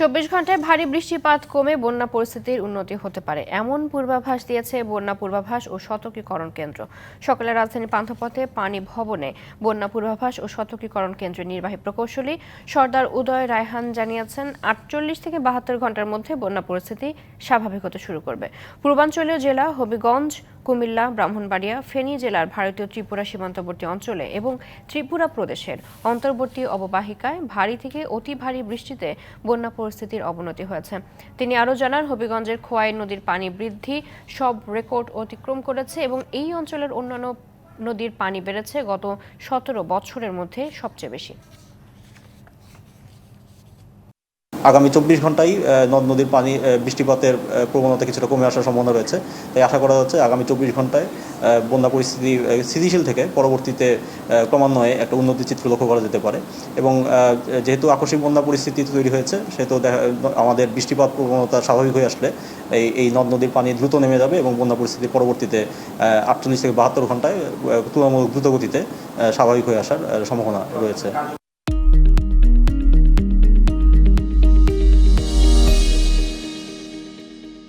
চব্বিশ ঘন্টায় ভারী বৃষ্টিপাত কমে বন্যা পরিস্থিতির উন্নতি হতে পারে। এমন পূর্বাভাস দিয়েছে বন্যা পূর্বাভাস ও সতর্কীকরণ কেন্দ্র। সকালে রাজধানী পান্থপথে পানি ভবনে বন্যা পূর্বাভাস ও সতর্কীকরণ কেন্দ্রের নির্বাহী প্রকৌশলী সর্দার উদয় রায়হান জানিয়েছেন, আটচল্লিশ থেকে বাহাত্তর ঘণ্টার মধ্যে বন্যা পরিস্থিতি স্বাভাবিক হতে শুরু করবে। পূর্বাঞ্চলীয় জেলা হবিগঞ্জ কুমিল্লা, ব্রাহ্মণবাড়িয়া, ফেনী জেলার ভারতীয় ত্রিপুরা সীমান্তবর্তী অঞ্চলে এবং ত্রিপুরা প্রদেশের অন্তর্বর্তী অববাহিকায় ভারী থেকে অতি ভারী বৃষ্টিতে বন্যা পরিস্থিতির অবনতি হয়েছে। তিনি আরও জানান, হবিগঞ্জের খোয়াই নদীর পানি বৃদ্ধি সব রেকর্ড অতিক্রম করেছে এবং এই অঞ্চলের অন্যান্য নদীর পানি বেড়েছে গত সতেরো বছরের মধ্যে সবচেয়ে বেশি। আগামী চব্বিশ ঘন্টায় নদ নদীর পানি বৃষ্টিপাতের প্রবণতা কিছুটা কমে আসার সম্ভাবনা রয়েছে। তাই আশা করা যাচ্ছে আগামী চব্বিশ ঘন্টায় বন্যা পরিস্থিতি স্থিতিশীল থেকে পরবর্তীতে ক্রমান্বয়ে একটা উন্নতি চিত্র লক্ষ্য করা যেতে পারে। এবং যেহেতু আকস্মিক বন্যা পরিস্থিতি তৈরি হয়েছে, সেহেতু দেখা- আমাদের বৃষ্টিপাত প্রবণতা স্বাভাবিক হয়ে আসলে এই এই নদ নদীর পানি দ্রুত নেমে যাবে এবং বন্যা পরিস্থিতি পরবর্তীতে আটচল্লিশ থেকে বাহাত্তর ঘন্টায় তুলনামূলক দ্রুত গতিতে স্বাভাবিক হয়ে আসার সম্ভাবনা রয়েছে।